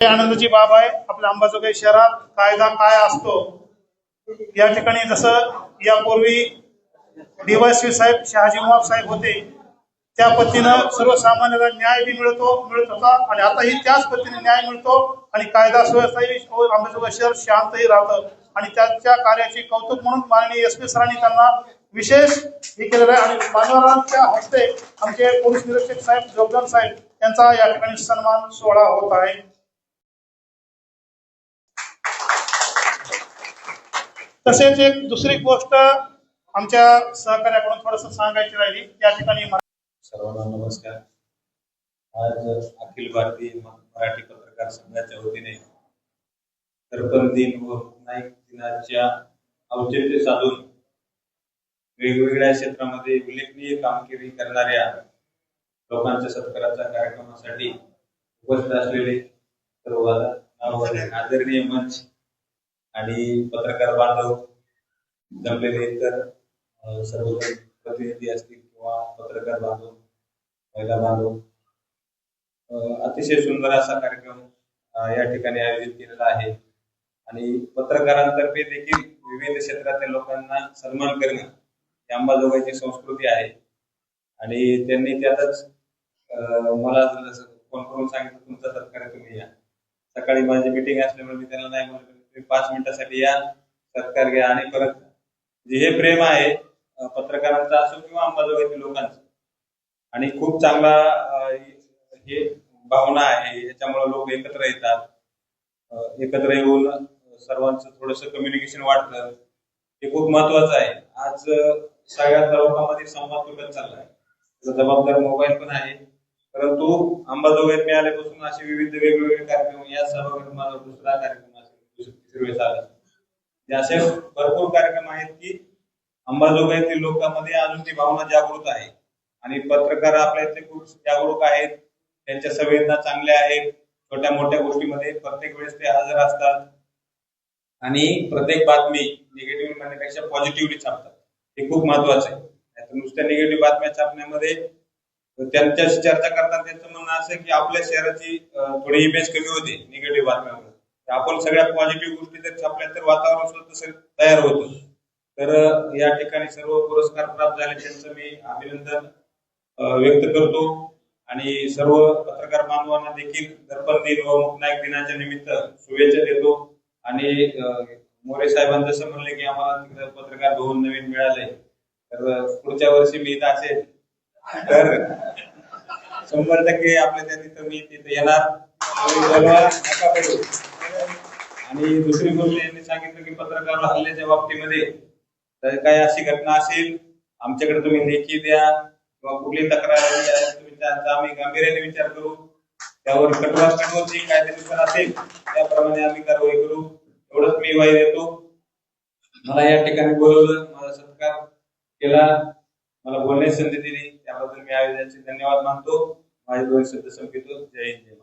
आनंदाची बाब आहे आपल्या अंबाजोगाई शहरात कायदा काय असतो? या ठिकाणी जसं यापूर्वी डीवायसी साहेब शहाजी मुआब साहेब होते त्या पद्धतीनं सर्वसामान्याला न्याय बी मिळतो मिळत होता आणि आताही त्याच पद्धतीने न्याय मिळतो आणि कायदा सुव्यवस्थाही अंबाजोगाई शहर शांतही राहतं. आणि त्याच्या कार्याचे कौतुक म्हणून माननीय एस पी सरांनी त्यांना विशेष हे केलेलं आहे. आणि मान्यवरांच्या हस्ते आमचे पोलीस निरीक्षक साहेब जोगदान साहेब यांचा या ठिकाणी सन्मान सोहळा होत आहे. तसेच एक दुसरी गोष्ट आमच्या सहकार्याकडून थोडस सांगायची राहिली या ठिकाणी सर्वांना नमस्कार. आज अखिल भारतीय मराठी पत्रकार संघाच्या वतीने दर्पण दिन व नाईक दिनाच्या औचित्य साधून वेगवेगळ्या क्षेत्रामध्ये उल्लेखनीय कामगिरी करणाऱ्या लोकांच्या सत्काराच्या कार्यक्रमासाठी उपस्थित असलेले सर्व आदरणीय मंच आणि पत्रकार बांधव जमलेले इतर सर्व प्रतिनिधी असतील किंवा पत्रकार बांधव महिला बांधव. अतिशय सुंदर असा कार्यक्रम या ठिकाणी आयोजित केलेला आहे. आणि पत्रकारांतर्फे देखील विविध क्षेत्रातील लोकांना सन्मान करणं ही अंबाजोगाईची संस्कृती आहे. आणि त्यांनी त्यातच मला फोन करून सांगितलं तुमचा सत्कार तुम्ही या. सकाळी माझी मिटिंग असल्यामुळे मी त्यांना नाही म्हणलं तुम्ही पाच मिनिटासाठी या सत्कार घ्या आणि परत जे. हे प्रेम आहे पत्रकारांचं असो किंवा अंबाजोगाईतील लोकांचं. आणि खूप चांगला हे भावना आहे याच्यामुळे लोक एकत्र येतात. एकत्र येऊन सर्वांचं थोडस कम्युनिकेशन वाढतं. हे खूप महत्वाचं आहे. आज सगळ्या लोकांमध्ये संवाद तुटत चाललाय. त्याचा जबाबदार मोबाईल पण आहे. परंतु अंबाजोगाईत मिळाल्यापासून असे विविध वेगवेगळे कार्यक्रम या सभागृहात माझा दुसरा कार्यक्रम वेळ झाला. असे भरपूर कार्यक्रम आहेत की अंबाजोगाईतील लोकांमध्ये अजून ती भावना जागृत आहे. आणि पत्रकार आपल्या इथे खूप जागरूक आहेत. त्यांच्या संवेदना चांगल्या आहेत. छोट्या मोठ्या गोष्टीमध्ये प्रत्येक वेळेस ते हजर असतात. आणि प्रत्येक बातमी निगेटिव्ह म्हणण्यापेक्षा पॉझिटिव्हली छापतात. हे खूप महत्वाचं आहे. नुसत्या निगेटिव्ह बातम्या छापण्यामध्ये त्यांच्याशी चर्चा करताना त्यांचं म्हणणं असं की आपल्या शहराची थोडी इमेज कमी होते निगेटिव्ह बातम्यामुळे आपण सगळ्या पॉझिटिव्ह गोष्टी जर छापल्या तर वातावरण सुद्धा तयार होतं. तर या ठिकाणी सर्व पुरस्कार प्राप्त झाले त्यांचं मी अभिनंदन व्यक्त करतो. आणि सर्व पत्रकार बांधवांना देखील दर्पण दिन व मुकनायक दिनाच्या निमित्त शुभेच्छा देतो. आणि मोरे साहेबांनी जसं म्हणले की आम्हाला तिकडे पत्रकार भवन नवीन मिळाले तर पुढच्या वर्षी मी इथं असेल. तर शंभर टक्के आपल्या त्या तिथं मी तिथे येणार. आणि दुसरी गोष्ट यांनी सांगितलं की पत्रकार हल्ल्याच्या बाबतीमध्ये तर काही अशी घटना असेल आमच्याकडे तुम्ही लेखी द्या किंवा कुठली तक्रार तुम्ही त्यांचा आम्ही गांभीर्याने विचार करू. त्यावर कठोर कठोर जी कायदेशीर पण असेल त्याप्रमाणे आम्ही कारवाई करू. एवढंच मी वाई देतो. मला या ठिकाणी बोलवलं माझा सत्कार केला. मला बोलण्याची संधी दिली. त्याबद्दल मी आयोजनाचे धन्यवाद मानतो. माझे दोन शब्द संपितो जय हिंद जय